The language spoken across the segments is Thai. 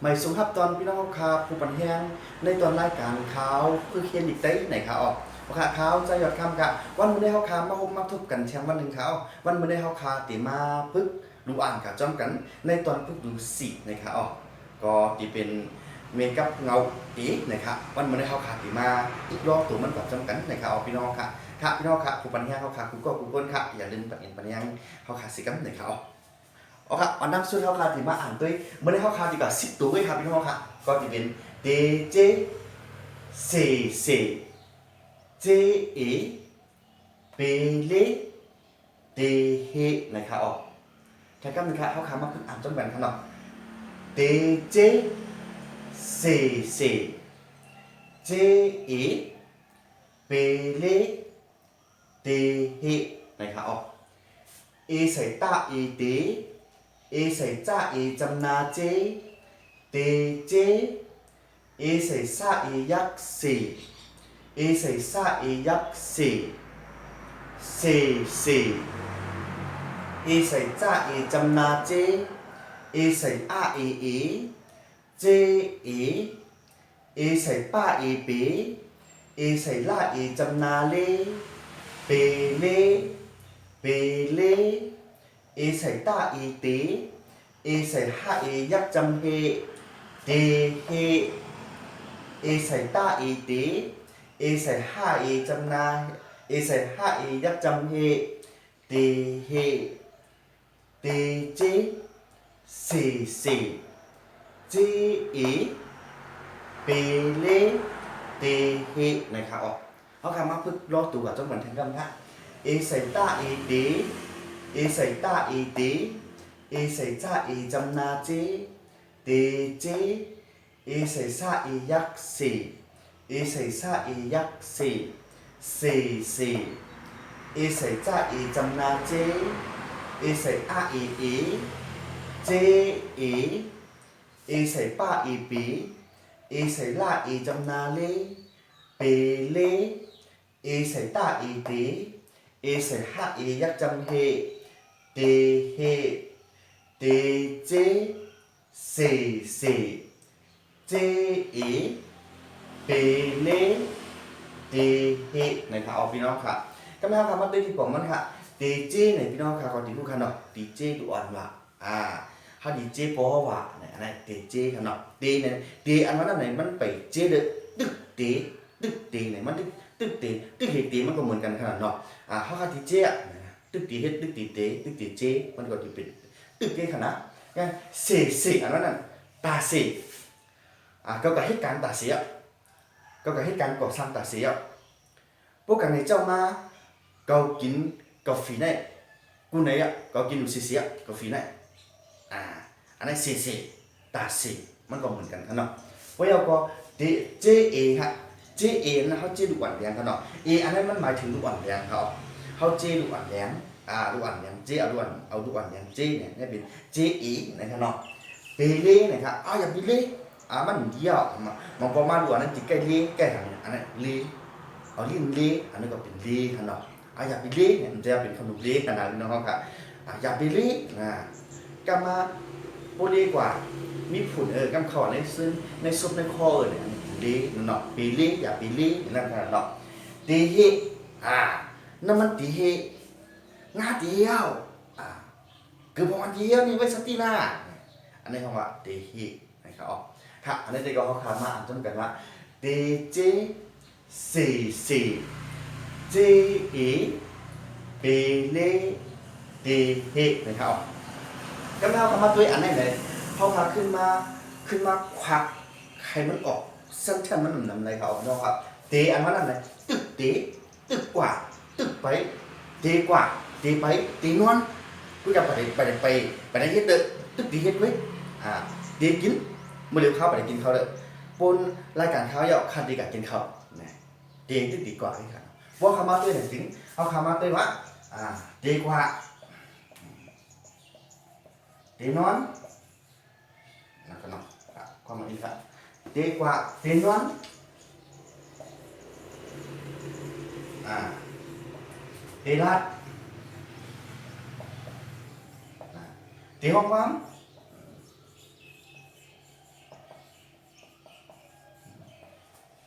ไม่สุภาพตอนพี่น้องครับผู้ปันแห้งในตอนรายการขาวเพื่อเคียนอีกได้ไหนครับออกว่าข่าวใจหยอดคำกะวันมื้อได้เฮาคามาพบมาทุบกันแชมป์วันหนึ่งเขาวันมื้อได้เฮาคาติมาพึกดูอ่านกับจ้อมกัน ในตอนพึกดูสีนะครับออกก็ที่เป็นเมกับเงาอีนะครับวันมื้อได้เฮาคาติมาทุกรอบตัวมันกับจ้อมกันนะครับออกพี่น้องค่ะค่ะพี่น้องค่ะผู้ปันแห้งเฮาคากูก็กูก้นค่ะอย่าลืมตัดเองปันแห้งเฮาคาสิกันนะครับออก โอเคอันนั้นสุดเท่าคาที่มาอ่านด้วยเมื่อได้เข้าคาดีกว่าสิบตัวด้วยครับพี่น้องครับก็จะเป็น D J C C J E B L D H นะครับออกแค่ก็มีค่ะเข้าคามาคืออ่านจนกันครับเนาะ D J C C J E B L D H นะครับออก A ใส่ตา E D A ใส่จ้า A จำนาเจเตเจ A ใส่ซา A ยักษ์สี่ A ใส่ซา A ยักษ์สี่สี่สี่ A ใส่จ้า A จำนาเจ A ใส่อา A A เจ A A ใส่ป้า A เป A ใส่ล่า A จำนาเลเป เลเปเลเอใส่ตาเอเตเอใส่ห้าเอยักจำเฮเตเฮเอใส่ตาเอเตเอใส่ห้าเอจำนาเอใส่ห้าเอยักจำเฮเตเฮเตเจสี่สี่เจเอเปเลเตเฮนะครับอ๋อเขาคำมาพึ่งรอตัวกับจ้าเหมือนทั้งคำค่ะเอใส่ตาเอเต เอใส่ต้าเอเตเอใส่จ้าเอจำนาเจเตเจเอใส่ซาเอยักษ์สี่เอใส่ซาเอยักษ์สี่สี่สี่เอใส่จ้า เอจำนาเจเอใส่อาเอเอเจเอเอใส่ป้าเอปีเอในาเลเปเลเอใส่ต้าเอเตเอใส่ห้าอยักษ์จำเฮเตเจเซเซเจเอเปเลเตเฮนะครับเอาพี่น้องค่ะก็ไม่เอาคำว่าเตที่ผมมันค่ะเตเจเนี่ยพี่น้องค่ะก่อนที่พูดกันเนาะดีเจดูอ่อนว่ะอ่าถ้าดีเจปอว่ะเนี่ยอันนั้นเตเจค่ะเนาะเตเนี่ยเตอันนั้นไหนมันไปเจเด้อตึกเตตึกเตเนี่ยมันตึกตึกเตตึกเฮเตมันก็เหมือนกันขนาดเนาะอ่าเขาค่ะดีเจอะ ตึกตีเฮ็ดตึกตีเตตึกตีเจมันก็จะเป็นตึกเกขนาดไงเสเสอันนั้นตาเสอะก็กับเหตุการณ์ตาเสียก็กับเหตุการณ์ก่อสร้างตาเสียพวกกันในเจ้ามาเกากินกาแฟไหนกูไหนอะเกากินเสียเสียกาแฟไหนอ่าอันนั้นเสเสตาเสมันก็เหมือนกันครับเนาะเพราะเราก็เดเจเอฮะเจเอนะเขาเจดูอ่อนแรงครับเนาะเออันนั้นมันหมายถึงดูอ่อนแรงเขา เขาเจลูกอ่อนแหลมอ่าลูกอ่อนแหลมเจเอาลูกอ่อนเอาลูกอ่อนแหลมเจเนี่ยนี่เป็นเจอีนะครับเนาะเปเล่นะครับอ้าวอย่าไปเล่อ่ามันเดียวมามันพอมาดูอันนั้นจิใกล้เล่ใกล้หันอันนั้นเล่เอาลิ้นเล่อันนั้นก็เป็นเล่ครับเนาะอ่าอย่าไปเล่เนี่ยมันจะเป็นขนมเล่ขนาดนี้น้องครับอ่าอย่าไปเล่นะกามาโบดีกว่ามีผุนเออกำขอในซึ่งในซุปในคอเออเนี่ยเล่เนาะเปเล่อย่าไปเล่นั่นขนาดเนาะเดเฮอ่า นั่นมันตีเหตุงาเดียวอ่าคือพอมันเดียวนี่ไว้สติหน้าอันนี้คำว่าเหตุนะครับครับอันนี้เด็กก็เขาคามาอ่านจนกันว่าเดเจสี่สี่เจเอเปเลเดเฮนะครับก็ไม่เอาคำว่าตัวอันนี้เลยเขาพาขึ้นมาขึ้นมาควักใครมันออกสั้นๆมันหนุนนำอะไรเขาเนาะครับเตอันว่านั่นเลยตึกเตตึกกว่า ตึกไปดีกว่าดีไปดีนวลกูจะไปได้ไปไปไปได้เฮ็ดเด้อตึกดีเฮ็ดเว้ยอ่าดีกินมื้อเร็วข้าวไปกินข้าวเด้อปนรายการข้าวยาคันดีกับกินข้าวนะดีตึกดีกว่าครับว่าคำมาตัวเห็นจริงเอาคำมาตัวว่าอ่าดีกว่าดีนอนนะครับเนาะความหมายนี้ครับดีกว่าดีนว่างตีให้ตีอ่า Elat Tehoram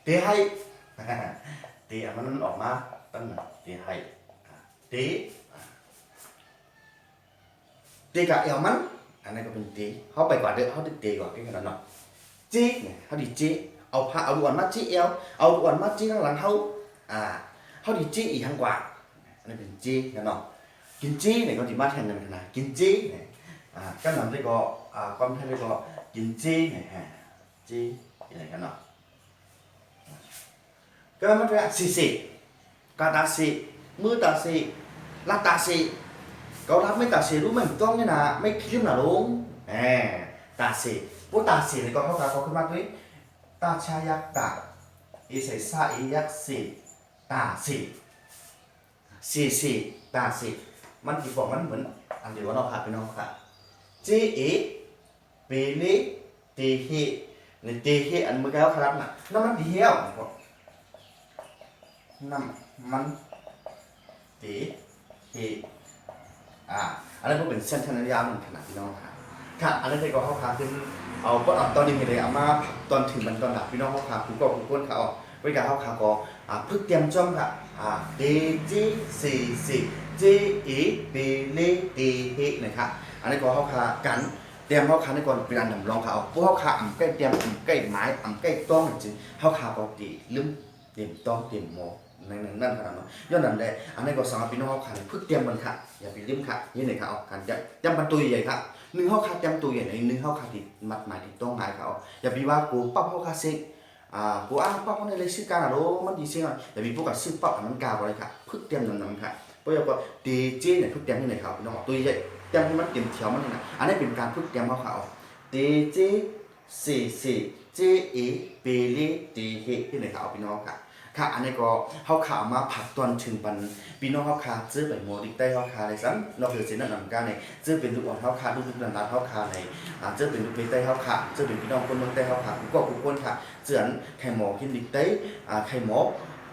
tế hay. Tế mà nó mà tân là tế hay. À, tế à. tế cả eo mắn. À, Anh ấy có mình tế họ bày quả được họ được tế quả cái cái đó nọ. Chế họ đi chế ông hạ ông quản mắt chế eo. Ông quản mắt chế đang làm hậu. À họ đi chế ý hàng quả. นมาจีข้างหลังเขาอ่าเขาดิจีอีกข้างกว่าอันจีเป็นจีนะเนาะกินจีเนี่ยก็ดิมาแทนกันขนาดกินจีเนี่ยอ่าก็นำได้ก็อ่าความแทนได้ก็กินจีเนี่ยฮะจีอะไรกันเนาะก็มันเป็นสิสิกาตาสิมือตาสิลาตาสิเขารับไม่ตาสิรู้ไหมต้องเนี่ยนะไม่คิดนะลุงแหมตาสิพวกตาสิเนี่ยก็เขาเขาขึ้นมาด้วยตาชายักตาอีเสซาอียักสิตาสิ สิสิตาสิมันกี่บอกมันเหมือน อันเดียวกันเนาะค่ะพี่น้องค่ะจีอีปีลิตีฮิในตีฮิอันเมื่อกี้เขาครับน่ะนั่นมันเดียวน้ำมันตีทีอ่าอันนั้นก็เป็นเส้นทางยาวหนึ่งขนาดพี่น้องค่ะค่ะอันนั้นได้ก็เข้าคาขึ้นเอาก็เอาตอนนี้เห็นเลยเอามาตอนถึงมันตอนดับพี่น้องเข้าคาคุณก็คุณก้นเขาเอาบริการเข้าคาก็ อ่าเพิ่งเตรียมจ้อมค่ะอ่าดีจีสี่สี่จีอีปีลีตีฮินะครับอันนี้ก็เข้าคากันเตรียมเข้าคาในก่อนเป็นอันดับรองเขาเอาพวกเข้าคาอ่ำใกล้เตรียมอ่ำใกล้ไม้อ่ำใกล้ต้องจริงเข้าคาก็ตีลืมเตรียมต้องเตรียมหมอในนั้นนั่นขนาดนั้นย้อนนั้นได้อันนี้ก็สำหรับพี่น้องเขาขันเพื่อเตรียมมันค่ะอย่าไปลืมค่ะนี่ไหนค่ะเอาการจะจำปันตัวใหญ่ค่ะหนึ่งเขาคัดจำตัวใหญ่หนึ่งเขาคัดติดมัดหมายติดต้องหมายเขาอย่าไปว่ากูปั๊บเขาคัดเซ็ง อ่ากูอ้างปั๊บเขาในเลยซื้อการอะโรมันดีเซ็งอะแต่มีพวกกับซื้อปั๊บมันกาวอะไรค่ะเพื่อเตรียมนำๆค่ะเพราะว่าดีเจเนี่ยเพื่อเตรียมที่ไหนเขาพี่น้องตัวใหญ่เตรียมให้มันเตรียมเถียวมันนี่นะอันนี้เป็นการเพื่อเตรียมเขาเขาดีเจสี่สี่เจอีปีลีตีเฮที่ไหนครับพี่น้องค่ะ ค่ะอันนี้ก็เขาขามาผักตอนถึงปันพี่น้องเขาขาซื้อไปโมดิกได้เขาขาเลยซ้ำนอกจากสินนำกันในซื้อเป็นลูกอ่อนเขาขาลูกลูกหลานเขาขาในอ่าซื้อเป็นลูกเล็กใต้เขาขาซื้อเป็นพี่น้องคนเมืองได้เขาขาก็ทุกคนค่ะเจือนไข่หมอกินดิกได้อ่าไข่หมอ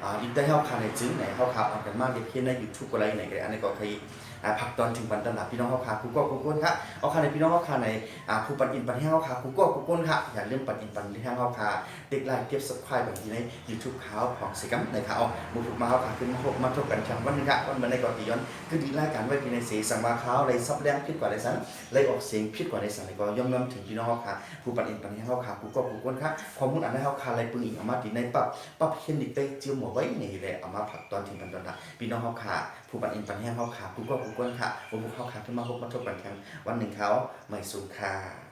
อ่าดิกได้เขาขาในจึงไหนเขาขาออกกันมากเด็กเพี้ยนในยูทูบอะไรไหนกันอันนี้ก็ใครผักตอนถึงปันตลาดพี่น้องเฮาขากูก็กูคนค่ะเอาขาในพี่น้องเฮาขาในอ่าผู้ปันอินปันแห้งเฮาขากูก็กูคนค่ะอย่าลืมปันอินปันแห้งเฮาขาติ๊กไลค์เก็บสับควายแบบนี้ใน YouTube ขาของสิกัมในเขาวมุกมาเขาขาขึ้นมาพบมาทบกันช่างวันนึงค่ะวันมันในก่อนตีย้อนคือดีรายการไว้พี่ในสีสังมาเขาเลยซับแรงพิษกว่าในสันเลยออกเสียงพิษกว่าในสันในก็ย่อมย่อมถึงพี่น้องเขาค่ะผู้ปันเองปันนี้เขาค่ะผู้ก็ผู้ก้นค่ะความมุ่งอันในเขาค่ะอะไรปืนอีกอามาตีในปับปับเขียนดิกได้เจียวหมวไว้ในเลยเอามาผักตอนทิ้งกันตอนนั้นพี่น้องเขาค่ะผู้ปันเองปันแห้งเขาค่ะผู้ก็คุณกวนค่ะผู้ผู้เขาค่ะที่มาพบมาทบกันช่างวันหนึ่งเขาไม่สุขค่ะ